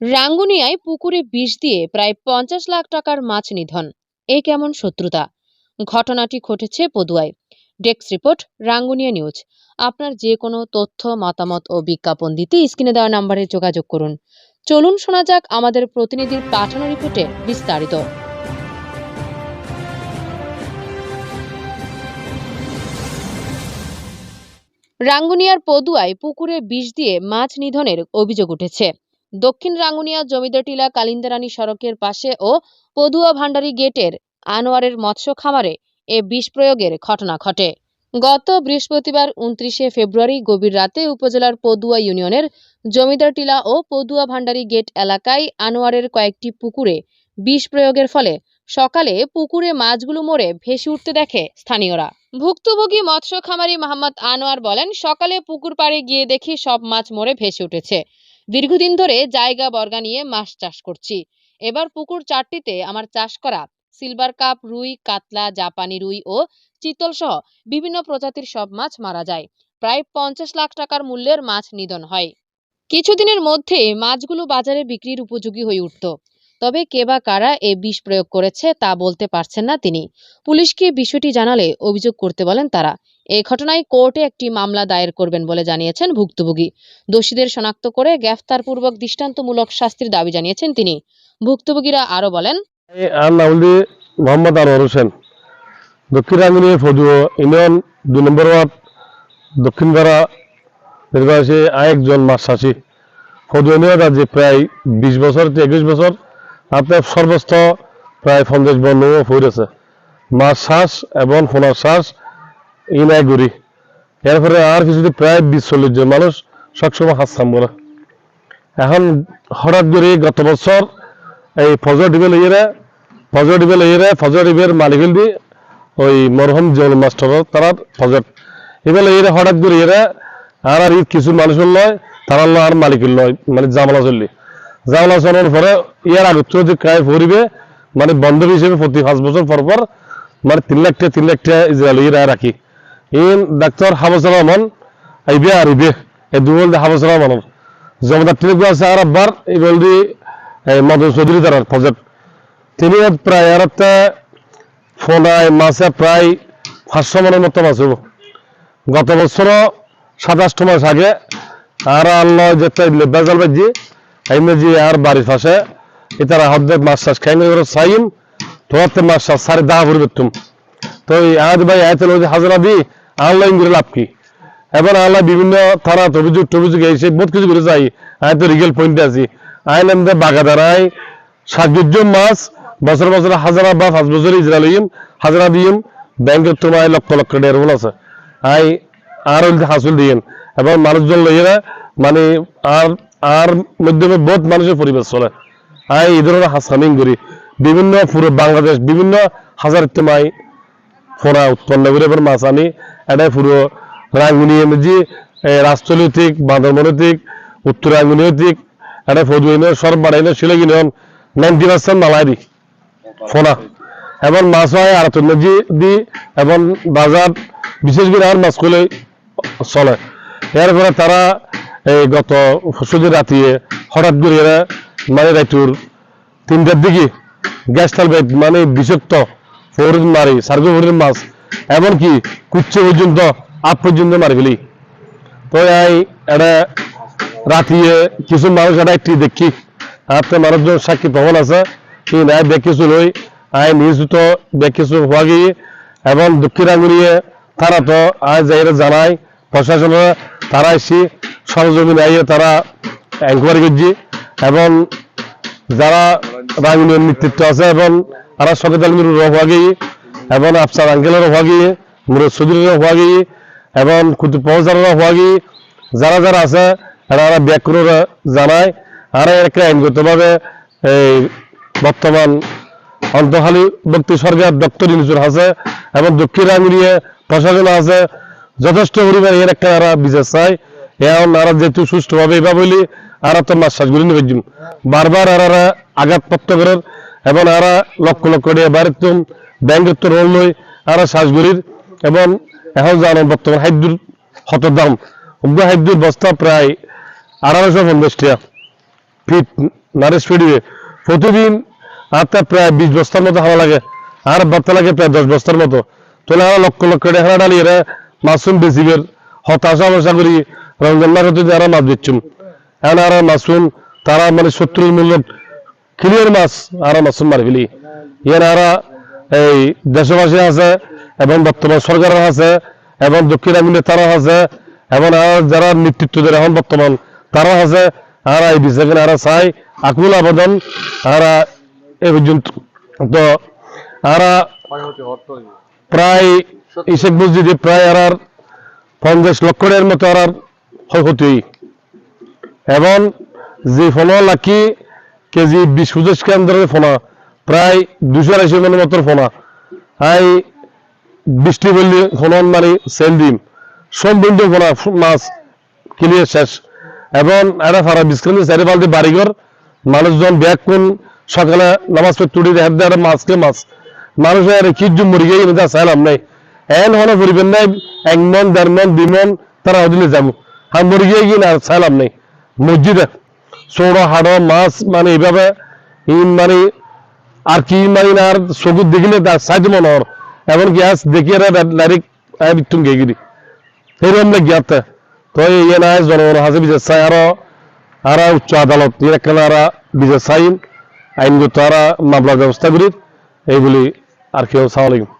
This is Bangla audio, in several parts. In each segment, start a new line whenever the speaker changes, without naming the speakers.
রাঙ্গুনিয়ায় পুকুরে বিষ দিয়ে প্রায় পঞ্চাশ লাখ টাকার মাছ নিধন। এ কেমন শত্রুতা? ঘটনাটি ঘটেছে পদুয়ায়। Desk report, Rangunia news. আপনার যে কোনো তথ্য, মতামত ও বিজ্ঞাপন দিতে স্ক্রিনে দেওয়া নম্বরে যোগাযোগ করুন। চলুন শোনা যাক আমাদের প্রতিনিধির পাঠানো রিপোর্টে বিস্তারিত। রাঙ্গুনিয়ার পদুয়ায় পুকুরে বিষ দিয়ে মাছ নিধনের অভিযোগ উঠেছে। দক্ষিণ রাঙ্গুনিয়া জমিদারটিলা কালিন্দারানী সড়কের পাশে ও পদুয়া ভান্ডারী গেটের আনোয়ারের মৎস্য খামারে এ বিষ প্রয়োগের ঘটনা ঘটে। গত বৃহস্পতিবার উনত্রিশে ফেব্রুয়ারি গভীর রাতে উপজেলার পদুয়া ইউনিয়নের জমিদারটিলা ও পদুয়া ভান্ডারী গেট এলাকায় আনোয়ারের কয়েকটি পুকুরে বিষ প্রয়োগের ফলে সকালে পুকুরে মাছগুলো মরে ভেসে উঠতে দেখে স্থানীয়রা। ভুক্তভোগী মৎস্য খামারি মোহাম্মদ আনোয়ার বলেন, সকালে পুকুর পাড়ে গিয়ে দেখি সব মাছ মরে ভেসে উঠেছে। দীর্ঘদিন ধরে জায়গা বর্গা নিয়ে মাছ চাষ করছি। এবার পুকুর চারটিতে আমার চাষ করা সিলভার কাপ, রুই, কাতলা, জাপানি রুই ও চিতল সহ বিভিন্ন প্রজাতির সব মাছ মারা যায়। প্রায় পঞ্চাশ লাখ টাকার মূল্যের মাছ নিধন হয়। কিছুদিনের মধ্যে মাছগুলো বাজারে বিক্রির উপযোগী হয়ে উঠত। তবে কে বা কারা এ বিষ প্রয়োগ করেছে তা বলতে পারছেন না তিনি। পুলিশকে বিষয়টি জানালে অভিযোগ করতে বলেন তারা। এই ঘটনায় কোর্টে একটি মামলা দায়ের করবেন বলে জানিয়েছেন ভুক্তভোগী। দোষীদের শনাক্ত করে গ্রেফতারপূর্বক দৃষ্টান্তমূলক শাস্তির দাবি জানিয়েছেন তিনি। ভুক্তভোগীরা আরও বলেন
মোহাম্মদ আনোয়ার হোসেন, দক্ষিণ রাঙ্গুনি ফজুয় ইউনিয়ন দুই নম্বর ওয়ার্ড, দক্ষিণ পাড়া নির্বাচী মাছ চাষি ফজু ইউনিয়ন আজ প্রায় বিশ বছর একুশ বছর আপনার সর্বস্ত প্রায় পঞ্চাশ বর্ণ ফুরেছে মাছ শ্বাস এবং ফোনার শ্বাস ই নাই গুড়ি এরপরে আর কিছুদিন প্রায় বিশ চল্লিশ জন মানুষ সবসময় হাত সামনে এখন হঠাৎ করে গত বছর এই ফজর ডিবে লইয়েরা ফজর ডিবে লইয়েরা ফজর ডিবের মালিক দি ওই মরহম জল মাস্টার তারা ফজর এবার লইয়েরা হঠাৎ করে এরা আর আর কিছু মানুষের লয় তারা আর মালিকের লয় মানে জামলা চললি। জামলা চলার পরে ইয়ার আগত যে ক্রায় ভরিবে মানে বন্ধ হিসেবে প্রতি পাঁচ বছর পর পর মানে তিন লাখ টাকা, তিন লাখ টাকা ইসরায়েল ইরা রাখি। ইন ডাক্তার হাফজুর রহমান আইবে আর ইবে এই দুবল হাফজুর রহমানের জমদার টিলিপু আছে আর আব্বার এই বলদি মদন চৌধুরী তার ফজর তিনি প্রায় আর একটা ফোনায় মাছে প্রায় পাঁচশো মনের মতো মাছ হব গত বছরও সাতাশটো মাস আগে আর আল্লাহ যেটা বেজাল বাজি এই মেজি আর বাড়ির পাশে এটার হাতে মাছ চাষ খাই করে চাইম তোমার মাছ চাষ সাড়ে দাহা ভরি বেতুম তো আজ ভাই আয়তেল হাজারা দি আল্লাহ করে লাভ কি? এবার আল্লাহ বিভিন্ন থানা অভিযোগ টভিযোগ এসে বহুত কিছু করে যাই আয় তো রিগেল পয়েন্টে আছি। আইন আমাদের বাগাদারাই সাজুজ্য মাছ, বছর বছর হাজারা বা পাঁচ বছর ইজরা লইম হাজারা দিম ব্যাংকের তোমার লক্ষ লক্ষ ডেরবল আছে। আই আর হাসুল দিয়েন এবং মানুষজন লইয়েরা মানে আর আর মাধ্যমে বহুত মানুষের পরিবেশ চলে। আই এই ধরনের হাসামিং করি। বিভিন্ন পুরো বাংলাদেশ, বিভিন্ন হাজার তেমাই ফোনা উৎপন্ন করে, এবার মাছ আনি। এটাই পুরো রাঙ্গুনি এমজি রাষ্ট্রনৈতিক বাঁধনৈতিক উত্তর রাঙ্গুনিয়তিক এটা ফদুইনের সর্ব বাড়াইনে শিলগি নিয়ন নাইনটি পার্সেন্ট মালাই দি ফোনা। এবং মাছ হয় আর মেজি দি, এবং বাজার, বিশেষ করে আর মাছ করলে চলে। এরপরে তারা এই গত সুদিন রাতিয়ে হঠাৎ করে এরা মানে রাইতুর। তিনটার দিকে গ্যাস টালবে মানে বিষাক্ত ফরিদ মারি, সার্গো ফরিদ মাছ এমনকি কুচ্ছে পর্যন্ত আপ পর্যন্ত মারি ফেলি। তো এই এটা রাতিয়ে কিছু মানুষ এটা একটি দেখি। আপনার মানুষজন সাক্ষী প্রমাণ আছে। কি নাই দেখিছো লই আই নিজ তো দেখিছো হওয়া গিয়ে এবং আঙুলিয়ে তারা তো আজ যাইরা জানাই। প্রশাসনের তারা এসে সরজমিন আইয়ে তারা এনকোয়ারি করছি এবং যারা রাঙ্গুনিয়ার নেতৃত্ব আছে এবং তারা সকেতাল হওয়া গিয়ে এবং আফসার আঙ্কেলের হওয়া গিয়ে মুরদ সদুরের হওয়া গিয়ে এবং কুতুব পৌঁছানোর হওয়া গিয়ে যারা যারা আছে, এরা ব্যাক করে জানায়। আর একটা আইনগতভাবে এই বর্তমান অন্তহালি ব্যক্তি সরকার দপ্তর ইনজুর আছে এবং দক্ষিণ আঙুলিয়ে প্রশাসন আছে। যথেষ্ট পরিমাণে এর একটা এরা বিচার চাই এখন আর যেহেতু সুষ্ঠুভাবে এবার বলি আর তো মাছ শ্বাসগুলি নিবে বারবার আর আঘাতপ্রাপ্ত করেন এবং এরা লক্ষ লক্ষ টাকা বাড়ির ব্যাংকের রোল লই আর শ্বাসগুলির এবং এখন জানেন বর্তমান হাইদ্যুর হত দাম। উগ্র বস্তা প্রায় আড়াইশো পঞ্চাশ টাকা। ফিট নারিশ ফিডিয়ে প্রতিদিন আটটা প্রায় বিশ বস্তার মতো হাওয়া লাগে। আর বার্তা লাগে প্রায় দশ বস্তার মতো। তাহলে আর লক্ষ লক্ষ টাকা ডালি এরা মাসুম বেশিবের হতাশা হতাশা করি রমজান মাস হতে যারা মাছ দিচ্ছুম এখন আর মাসুম তারা মানে সত্তরের মূল্য ক্লিয়ার মাছ আর মাসুম মারি ফেলি ইয়ার আর এই দেশবাসী আছে, এবং বর্তমান সরকার আছে, এবং দক্ষিণ আমিনের তারা আছে, এবং যারা নেতৃত্ব দেয় এখন বর্তমান তারা আছে, আর এই বিষয়ে আর চাই, আকুল আবেদন, আর এ পর্যন্ত তো আর প্রায় ইসেক মসজিদে প্রায় আর পঞ্চাশ লক্ষ টাকার মতো আর ক্ষয়ক্ষতি এবং যে ফোনা লাকি, কেজি বিশ পঁচিশ কেন্দ্রের ফোনা প্রায় দুশো আড়াইশো মনের মতো ফোনা। হাই, বৃষ্টি বললে ফোনন মানে সেল দিম সম্পূর্ণ ফোনা মাছ ক্লিয়ার শেষ। এবং এটা ফারা বিস্কুট চারি বালতি বাড়িঘর। মানুষজন ব্যাগ কোন সকালে নামাজ পড়ে তুড়ি দেখা দেয় মাছকে মাছ মানুষের মরি গিয়ে এটা চাইলাম নাই। এন হলে পরিবেন নাই, এক মন, দেড় মন, দুই মন, তারা হদিলে যাব। আর মরি গিয়ে না চাইলাম নাই। মসজিদে, চৌড়ো, হাড়ো, মাছ মানে এইভাবে মানে আর কি মানে আর চকুত দেখিলে তার সাইজ মনোহর এমন গ্যাস দেখিয়ে ডাইরেক্ট বিতুন গিয়ে গিরি। এরকম না গিয়াতে। তো এই নাই জনগণ হাসে বিচার চাই আরও, আর উচ্চ আদালত এখানে আর বিচার চাইন আইনগত আর মামলার ব্যবস্থা করি, এই বলি আর কেউ সালাম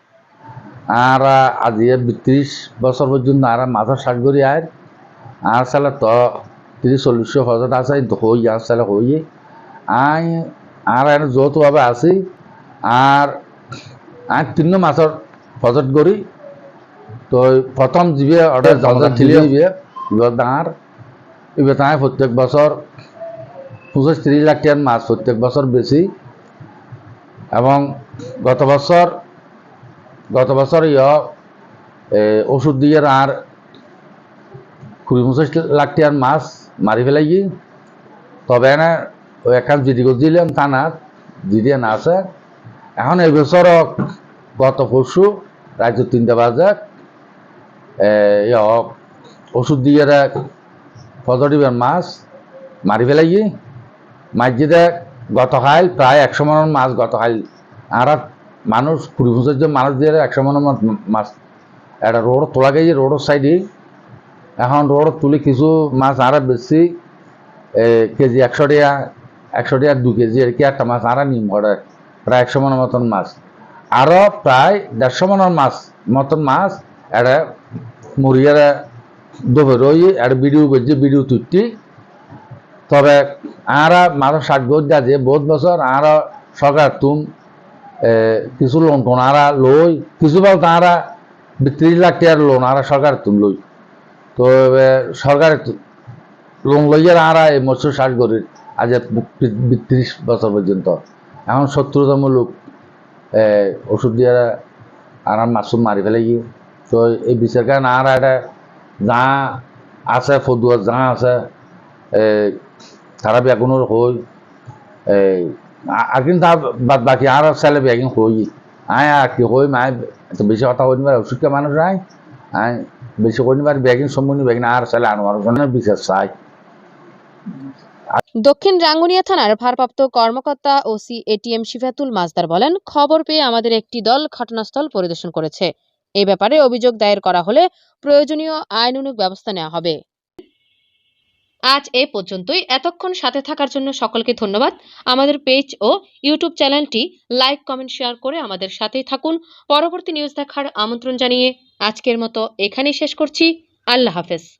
আর আজি বিত্রিশ বছর পর্যন্ত আর মাথা শাক করি আর আর সালে তো তিরিশ চল্লিশ হজত আছে, হই আর সালে হই আই আর এনে যৌথভাবে আছি আর আর তিন মাসের হজত করি তো প্রথম যিবে অর্ডার দিবে এবার তাই প্রত্যেক বছর পঁচিশ ত্রিশ লাখ টাকার মাছ প্রত্যেক বছর বেশি এবং গত বছর গত বছর ইয় ওষুধ দিয়ে আর কুড়ি পঁচিশ লাখ টাকার মাছ মারি ফেলাই তবে না ওই একখান জিডি দিলাম থানা জিডি না আছে এখন এই বছর গত পরশু রাজ্য তিনটা বাজে এ, ইয় ওষুধ দিয়ে পজিটিভের মাছ মারি ফেলাই মাছ যেটা গতকাল প্রায় একশো মনের মাছ গতকাল আর মানুষ কুড়ি বছর মানুষ দিয়ে একশো মনের মাছ একটা রোড তোলা গেছে রোডের সাইডে এখন রোড তুলে কিছু মাছ আর বেশি কেজি একশো টাকা একশো টাকা দু কেজি আর কি একটা মাছ আর নিম ঘরে, প্রায় একশো মনের মতন মাছ। আরও প্রায় দেড়শো মনের মাছ, মতন মাছ এটা মুড়িয়ার দবে রই একটা ভিডিও করছে ভিডিও তুলছি তবে আরা মারো ষাট গোজ যে বহুত বছর আর সরকার তুম কিছু লোন টোন আরা লই, কিছু বল তারা ত্রিশ লাখ টাকার লোন আরা সরকার তুম লই। তো সরকার লোন লইয়ার আরা এই মৎস্য ষাট গরির। আজ বিত্রিশ বছর পর্যন্ত। এখন শত্রুতম লোক ওষুধ দিয়ে আর মাসুম মারি ফেলে গিয়ে। তো এই বিচার কারণ আর এটা যা আছে ফদুয়া যা আছে তারা বেগুনের হই। আর কিন্তু বাদ বাকি আর ছেলে বেগুন হই আয় আর কি হই মায় তো বেশি কথা হইনি পারে অসুস্থ মানুষ আয় আয় বেশি কইনি পারে বেগুন সম্বন্ধে বেগুন আর ছেলে আনোয়ার বিচার চাই।
দক্ষিণ রাঙ্গুনিয়া থানার ভারপ্রাপ্ত কর্মকর্তা ওসি এটিএম শিফাতুল মাজদার বলেন, খবর পেয়ে আমাদের একটি দল ঘটনাস্থল পরিদর্শন করেছে। এই ব্যাপারে অভিযোগ দায়ের করা হলে প্রয়োজনীয় আইনানুগ ব্যবস্থা নেওয়া হবে। আজ এ পর্যন্তই। এতক্ষণ সাথে থাকার জন্য সকলকে ধন্যবাদ। আমাদের পেজ ও ইউটিউব চ্যানেলটি লাইক, কমেন্ট, শেয়ার করে আমাদের সাথেই থাকুন। পরবর্তী নিউজ দেখার আমন্ত্রণ জানিয়ে আজকের মতো এখানেই শেষ করছি। আল্লাহ হাফেজ।